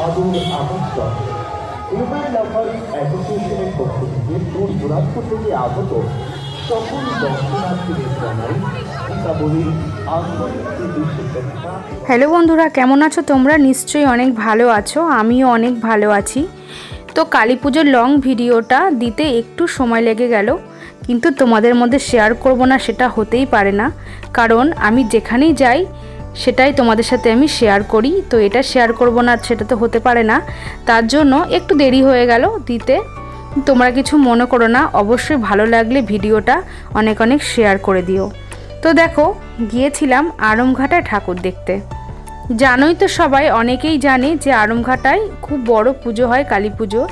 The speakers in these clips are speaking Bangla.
আদর অ্যাসোসিয়েশনের পক্ষ থেকে দূর দূরান্ত থেকে আগত সকল দর্শনার্থীদের জানাই দীপাবলির হ্যালো বন্ধুরা, কেমন আছো তোমরা? নিশ্চয়ই অনেক ভালো আছো, আমিও অনেক ভালো আছি। তো কালী পুজোর লং ভিডিওটা দিতে একটু সময় লেগে গেল, কিন্তু তোমাদের মধ্যে শেয়ার করব না, সেটা হতেই পারে না। কারণ আমি যেখানেই যাই সেটাই তোমাদের সাথে আমি শেয়ার করি। তো এটা শেয়ার করব না, সেটা তো হতে পারে না। তার জন্য একটু দেরি হয়ে গেল দিতে। তোমরা কিছু মনে করো না, অবশ্যই ভালো লাগলে ভিডিওটা অনেক অনেক শেয়ার করে দিও। তো দেখো, গিয়েছিলাম আরমঘাটায় ঠাকুর দেখতে। জানোই তো সবাই, অনেকেই জানে যে আরমঘাটায় খুব বড় পুজো হয় কালী পুজো।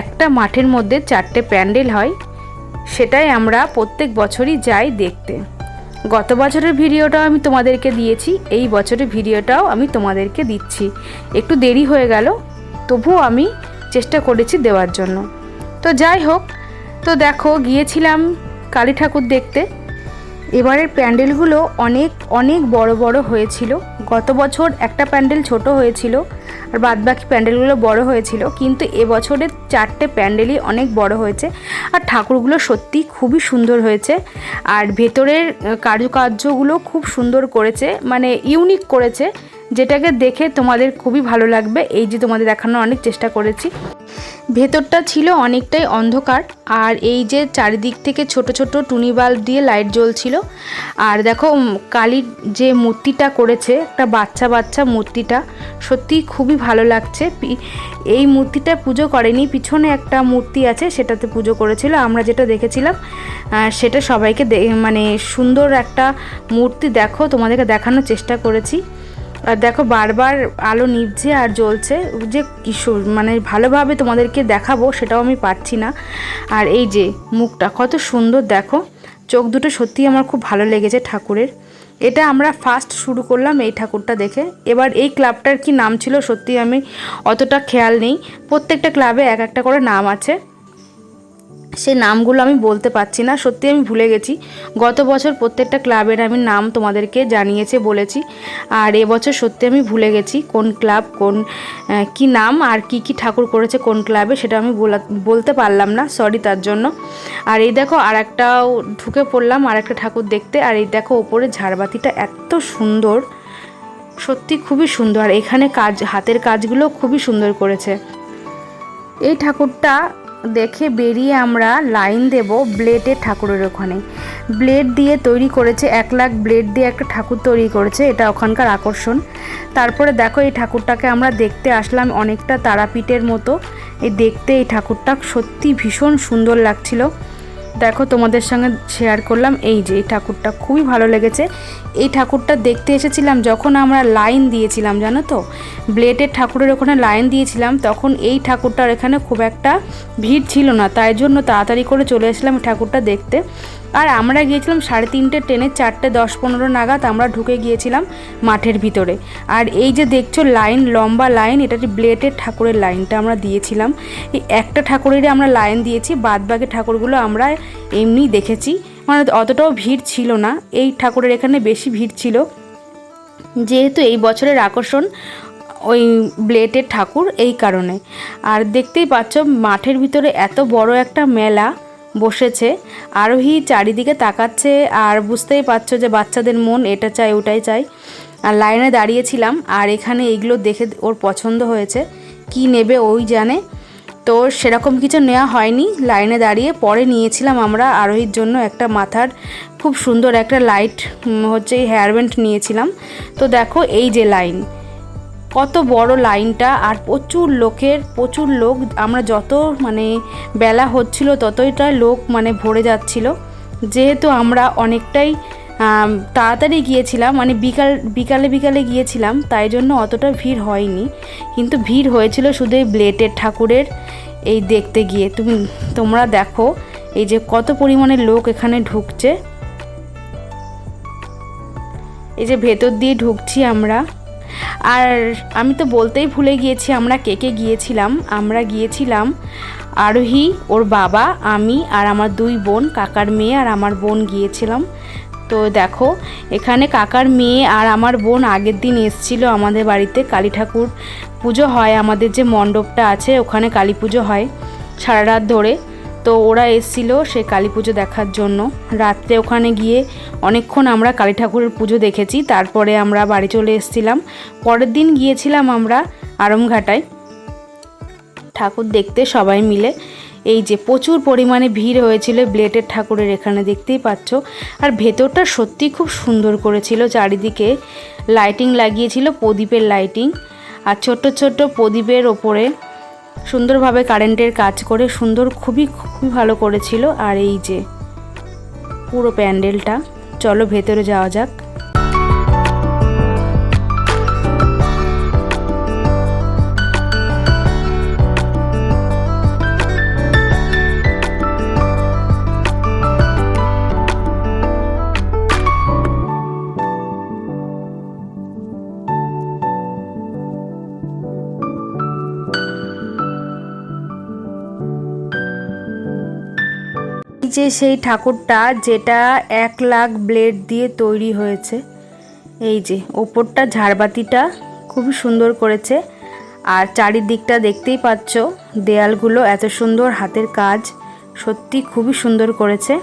একটা মাঠের মধ্যে চারটে প্যান্ডেল হয়, সেটাই আমরা প্রত্যেক বছরই যাই দেখতে। গত বছরের ভিডিওটাও আমি তোমাদেরকে দিয়েছি, এই বছরের ভিডিওটাও আমি তোমাদেরকে দিচ্ছি। একটু দেরি হয়ে গেল, তবুও আমি চেষ্টা করেছি দেওয়ার জন্য। তো যাই হোক, তো দেখো গিয়েছিলাম কালী ঠাকুর দেখতে। এবারের প্যান্ডেলগুলো অনেক অনেক বড় বড় হয়েছিল। গত বছর একটা প্যান্ডেল ছোট হয়েছিল আর বাদবাকি প্যান্ডেলগুলো বড় হয়েছিল, কিন্তু এবছরের চারটে প্যান্ডেলই অনেক বড় হয়েছে। আর ঠাকুরগুলো সত্যি খুবই সুন্দর হয়েছে। আর ভেতরের কারুকার্যগুলো খুব সুন্দর করেছে মানে ইউনিক করেছে। যেটাকে দেখে তোমাদের খুবই ভালো লাগবে। এই যে তোমাদের দেখানোর অনেক চেষ্টা করেছি। ভেতরটা ছিল অনেকটাই অন্ধকার, আর এই যে চারিদিক থেকে ছোট ছোট টুনি বাল্ব দিয়ে লাইট জ্বলছিল। আর দেখো কালীর যে মূর্তিটা করেছে, একটা বাচ্চা বাচ্চা মূর্তিটা, সত্যি খুবই ভালো লাগছে। এই মূর্তিটা পুজো করেনি, পিছনে একটা মূর্তি আছে, সেটাতে পুজো করেছিল। আমরা যেটা দেখেছিলাম সেটা সবাইকে মানে সুন্দর একটা মূর্তি, দেখো, তোমাদেরকে দেখানোর চেষ্টা করেছি। আর দেখো বারবার আলো নিভছে আর জ্বলছে। যে কি সু- মানে ভালোভাবে তোমাদেরকে দেখাবো সেটাও আমি পারছি না। আর এই যে মুখটা, কত সুন্দর দেখো। চোখ দুটো সত্যি আমার খুব ভালো লেগেছে ঠাকুরের। এটা আমরা ফার্স্ট শুরু করলাম এই ঠাকুরটা দেখে। এবার এই ক্লাবটার কি নাম ছিল সত্যি আমি অতটা খেয়াল নেই। প্রত্যেকটা ক্লাবে এক একটা করে নাম আছে। সে নামগুলো আমি বলতে পারছি না, সত্যি আমি ভুলে গেছি। গত বছর প্রত্যেকটা ক্লাবের আমি নাম তোমাদেরকে জানিয়েছে, বলেছি। আর এবছর সত্যি আমি ভুলে গেছি কোন ক্লাব, কোন কি নাম আর কি কি ঠাকুর করেছে কোন ক্লাবে, সেটা আমি বলা- বলতে পারলাম না সরি তার জন্য। আর এই দেখো আর একটাও ঢুকে পড়লাম আর একটা ঠাকুর দেখতে, আর এই দেখো ওপরে ঝাড়বাতিটা এত সুন্দর। সত্যি খুবই সুন্দর, আর এখানে কাজ, হাতের কাজগুলো খুবই সুন্দর করেছে। এই ঠাকুরটা দেখে বেরিয়ে আমরা লাইন দেব ব্লেডে ঠাকুরের ওখানে। ব্লেড দিয়ে তৈরি করেছে, এক লাখ ব্লেড দিয়ে একটা ঠাকুর তৈরি করেছে, এটা ওখানকার আকর্ষণ। তারপরে দেখো এই ঠাকুরটাকে আমরা দেখতে আসলাম অনেকটা তারাপীঠের মতো। এই দেখতে এই ঠাকুরটা সত্যি ভীষণ সুন্দর লাগছিল। দেখো তোমাদের সঙ্গে শেয়ার করলাম। এই যে এই ঠাকুরটা খুবই ভালো লেগেছে। এই ঠাকুরটা দেখতে এসেছিলাম যখন আমরা লাইন দিয়েছিলাম, জানো তো? ব্লেডের ঠাকুরের ওখানে লাইন দিয়েছিলাম, তখন এই ঠাকুরটার এখানে খুব একটা ভিড় ছিল না। তাই জন্য তাড়াতাড়ি করে চলে এসেছিলাম ঠাকুরটা দেখতে। আর আমরা গিয়েছিলাম সাড়ে তিনটে ট্রেনে, চারটে দশ পনেরো নাগাদ আমরা ঢুকে গিয়েছিলাম মাঠের ভিতরে। আর এই যে দেখছ লাইন, লম্বা লাইন, এটা যে ব্লেডের ঠাকুরের লাইনটা আমরা দিয়েছিলাম। এই একটা ঠাকুরেরই আমরা লাইন দিয়েছি বাদ বাকি ঠাকুরগুলো আমরা এমনি দেখেছি। মানে অতটাও ভিড় ছিল না, এই ঠাকুরের এখানে বেশি ভিড় ছিল। যেহেতু এই বছরের আকর্ষণ ওই ব্লেটের ঠাকুর এই কারণে। আর দেখতেই পাচ্ছ মাঠের ভিতরে এত বড় একটা মেলা বসেছে। আরোহী চারিদিকে তাকাচ্ছে আর বুঝতেই পারছ যে বাচ্চাদের মন এটা চাই ওটাই চাই আর লাইনে দাঁড়িয়েছিলাম আর এখানে এইগুলো দেখে ওর পছন্দ হয়েছে। কি নেবে ওই জানে। তো সেরকম কিছু নেওয়া হয়নি। লাইনে দাঁড়িয়ে পরে নিয়েছিলাম আমরা আরোহীর জন্য একটা মাথার খুব সুন্দর একটা লাইট হচ্ছে হেয়ার ব্যান্ড নিয়েছিলাম। তো দেখো এই যে লাইন। কত বড় লাইনটা আর প্রচুর লোকের, প্রচুর লোক, আমরা যত মানে বেলা হচ্ছিল ততইটা লোক মানে ভরে যাচ্ছিল। যেহেতু আমরা অনেকটাই তাড়াতাড়ি গিয়েছিলাম মানে বিকাল, বিকালে বিকালে গিয়েছিলাম, তাই জন্য অতটা ভিড় হয়নি। কিন্তু ভিড় হয়েছিল শুধু এই ব্লেটের ঠাকুরের এই দেখতে গিয়ে। তুমি, তোমরা দেখো এই যে কত পরিমাণে লোক এখানে ঢুকছে। এই যে ভেতর দিয়ে ঢুকছি আমরা। আর আমি তো বলতেই ভুলে গিয়েছি, আমরা কে কে গিয়েছিলাম? আমরা গিয়েছিলাম আরোহী, ওর বাবা, আমি আর আমার দুই বোন, কাকার মেয়ে আর আমার বোন গিয়েছিলাম। তো দেখো, এখানে কাকার মেয়ে আর আমার বোন আগের দিন এসছিল আমাদের বাড়িতে। কালী ঠাকুর পুজো হয়, আমাদের যে মণ্ডপটা আছে, ওখানে কালী পুজো হয় সারা রাত ধরে। তো ওরা এসেছিল সেই কালী পুজো দেখার জন্য। রাত্রে ওখানে গিয়ে অনেকক্ষণ আমরা কালী ঠাকুরের পুজো দেখেছি, তারপরে আমরা বাড়ি চলে এসেছিলাম। পরের দিন গিয়েছিলাম আমরা আরমঘাটায়। ঠাকুর দেখতে সবাই মিলে। এই যে প্রচুর পরিমাণে ভিড় হয়েছিল ব্লেটের ঠাকুরের এখানে, দেখতেই পাচ্ছ। আর ভেতরটা সত্যি খুব সুন্দর করেছিল, চারিদিকে লাইটিং লাগিয়েছিল, প্রদীপের লাইটিং। আর ছোট্ট ছোট্ট প্রদীপের ওপরে সুন্দরভাবে কারেন্টের কাজ করে সুন্দর, খুবই খুবই ভালো করেছিল। আর এই যে পুরো প্যান্ডেলটা, চলো ভেতরে যাওয়া যাক। যে সেই ঠাকুরটা যেটা এক লাখ ব্লেড দিয়ে তৈরি হয়েছে। এই যে, ওপরটা ঝাড়বাতিটা খুবই সুন্দর করেছে। আর চারিদিকটা দেখতেই পাচ্ছ, দেয়ালগুলো এত সুন্দর, হাতের কাজ সত্যি খুবই সুন্দর করেছে।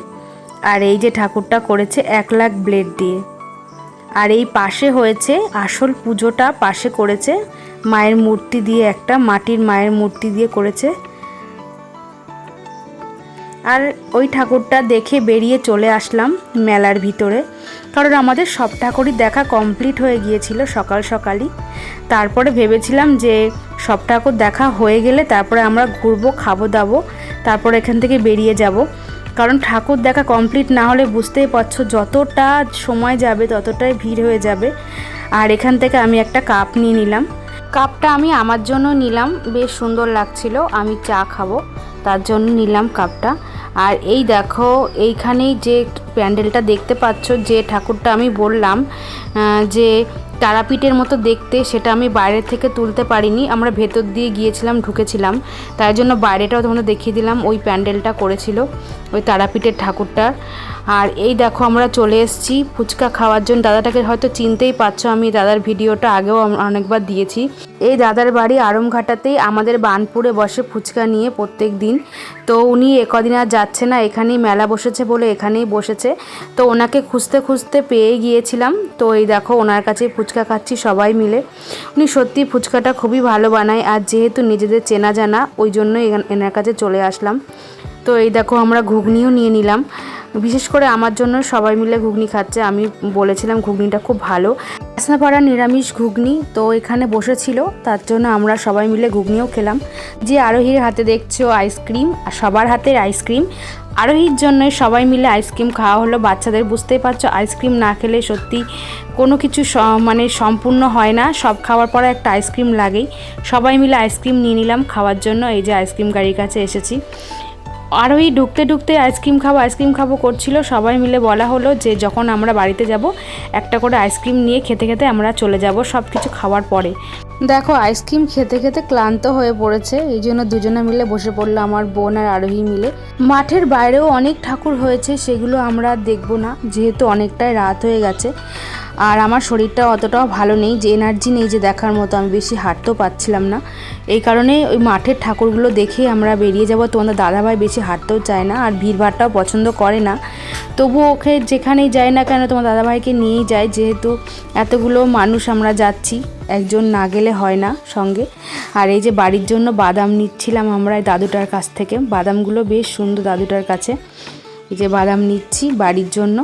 আর এই যে ঠাকুরটা করেছে এক লাখ ব্লেড দিয়ে। আর এই পাশে হয়েছে, আসল পুজোটা পাশে করেছে মায়ের মূর্তি দিয়ে, একটা মাটির মায়ের মূর্তি দিয়ে করেছে। আর ওই ঠাকুরটা দেখে বেরিয়ে চলে আসলাম মেলার ভিতরে। কারণ আমাদের সব ঠাকুরই দেখা কমপ্লিট হয়ে গিয়েছিল সকাল সকালই। তারপরে ভেবেছিলাম যে সব ঠাকুর দেখা হয়ে গেলে তারপরে আমরা ঘুরবো, খাব, দাবো, তারপরে এখান থেকে বেরিয়ে যাব। কারণ ঠাকুর দেখা কমপ্লিট না হলে বুঝতেই পারছ যতটা সময় যাবে ততটাই ভিড় হয়ে যাবে। আর এখান থেকে আমি একটা কাপ নিয়ে নিলাম। কাপটা আমি আমার জন্য নিলাম, বেশ সুন্দর লাগছিল, আমি চা খাব, তার জন্য নিলাম কাপটা আর এই দেখো, এইখানেই যে প্যান্ডেলটা দেখতে পাচ্ছ, যে ঠাকুরটা আমি বললাম যে তারাপীঠের মতো দেখতে, সেটা আমি বাইরে থেকে তুলতে পারিনি। আমরা ভেতর দিয়ে গিয়েছিলাম, ঢুকেছিলাম। তাই জন্য বাইরেটাও তোমাদের দেখিয়ে দিলাম, ওই প্যান্ডেলটা করেছিল, ওই তারাপীঠের ঠাকুরটার আর এই দেখো, আমরা চলে এসেছি ফুচকা খাওয়ার জন্য। দাদাটাকে হয়তো চিনতেই পারছ, আমি দাদার ভিডিওটা আগেও অনেকবার দিয়েছি। এই দাদার বাড়ি আরমঘাটাতেই আমাদের বানপুরে বসে ফুচকা নিয়ে প্রত্যেক দিন। তো উনি একদিন আর যাচ্ছে না, এখানেই মেলা বসেছে বলে এখানেই বসেছে। তো ওনাকে খুঁজতে খুঁজতে পেয়ে গিয়েছিলাম। তো এই দেখো, ওনার কাছে ফুচকা খাচ্ছি সবাই মিলে। উনি সত্যি ফুচকাটা খুবই ভালো বানায় আর যেহেতু নিজেদের চেনা জানা, ওই জন্য এনার কাছে চলে আসলাম। তো এই দেখো, আমরা ঘুগনিও নিয়ে নিলাম। বিশেষ করে আমার জন্য সবাই মিলে ঘুগনি খাচ্ছে। আমি বলেছিলাম ঘুগনিটা খুব ভালো। হাসনাপাড়া নিরামিষ ঘুগনি তো এখানে বসেছিল, তার জন্য আমরা সবাই মিলে ঘুগনিও খেলাম। যে আরোহীর হাতে দেখছ আইসক্রিম, আর সবার হাতের আইসক্রিম। আরোহীর জন্য সবাই মিলে আইসক্রিম খাওয়া হলো। বাচ্চাদের বুঝতেই পারছ, আইসক্রিম না খেলে সত্যি কোনো কিছু মানে সম্পূর্ণ হয় না। সব খাওয়ার পরে একটা আইসক্রিম লাগেই। সবাই মিলে আইসক্রিম নিয়ে নিলাম। খাওয়ার জন্য এই যে আইসক্রিম গাড়ির কাছে এসেছি। আর ওই ঢুকতে ঢুকতে আইসক্রিম খাব আইসক্রিম খাব করছিল। সবাই মিলে বলা হলো যে যখন আমরা বাড়িতে যাব, একটা করে আইসক্রিম নিয়ে খেতে খেতে আমরা চলে যাব সব কিছু খাওয়ার পরে। দেখো, আইসক্রিম খেতে খেতে ক্লান্ত হয়ে পড়েছে। এই জন্য দুজনে মিলে বসে পড়ল আমার বোন আর আরোহী মিলে। মাঠের বাইরেও অনেক ঠাকুর হয়েছে, সেগুলো আমরা দেখব না, যেহেতু অনেকটাই রাত হয়ে গেছে। আর আমার শরীরটা অতটাও ভালো নেই, যে এনার্জি নেই যে দেখার মতো, আমি বেশি হাঁটতেও পাচ্ছিলাম না। এই কারণে ওই মাঠের ঠাকুরগুলো দেখে আমরা বেরিয়ে যাব। তোমাদের দাদাভাই বেশি হাঁটতেও চায় না আর ভিড়ভাড়টাও পছন্দ করে না। তবু ওকে যেখানেই যায় না কেন, তোমার দাদাভাইকে নিয়েই যায় যেহেতু এতগুলো মানুষ আমরা যাচ্ছি, একজন না গেলে হয় না সঙ্গে। আর এই যে বাড়ির জন্য বাদাম নিচ্ছিলাম আমরা দাদুটার কাছ থেকে। বাদামগুলো বেশ সুন্দর দাদুটার কাছে। এই যে বাদাম নিচ্ছি বাড়ির জন্য।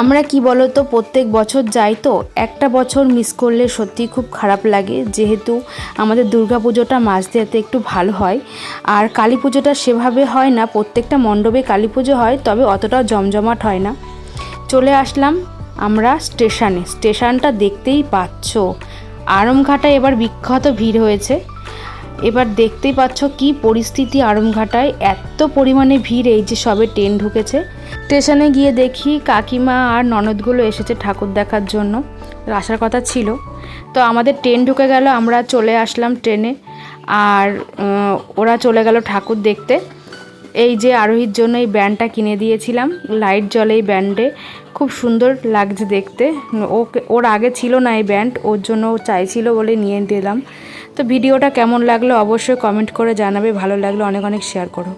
আমরা কি বলো তো প্রত্যেক বছর যাই তো, একটা বছর মিস করলে সত্যি খুব খারাপ লাগে। যেহেতু আমাদের দুর্গা পুজোটা মাঝ দিয়াতে একটু ভালো হয়। আর কালী পুজোটা সেভাবে হয় না, প্রত্যেকটা মণ্ডপে কালী পুজো হয়, তবে অতটাও জমজমাট হয় না। চলে আসলাম আমরা স্টেশনে। স্টেশনটা দেখতেই পাচ্ছ। আরমঘাটায় এবার বিখ্যাত ভিড় হয়েছে। এবার দেখতেই পাচ্ছ কি পরিস্থিতি আরমঘাটায়। এত পরিমাণে ভিড়, এই যে সবে ট্রেন ঢুকেছে। স্টেশনে গিয়ে দেখি কাকিমা আর ননদগুলো এসেছে ঠাকুর দেখার জন্য। আসার কথা ছিল। তো আমাদের ট্রেন ঢুকে গেল, আমরা চলে আসলাম ট্রেনে। আর ওরা চলে গেল ঠাকুর দেখতে। এই যে আরোহীর জন্য এই ব্যান্ডটা কিনে দিয়েছিলাম, লাইট জ্বলে এই ব্যান্ডে। খুব সুন্দর লাগছে দেখতে। ওকে, ওর আগে ছিল না এই ব্যান্ড, ওর জন্য চাইছিল বলে নিয়ে দিলাম তো ভিডিওটা কেমন লাগল অবশ্যই কমেন্ট করে জানাবে, ভালো লাগলে অনেক অনেক শেয়ার করো।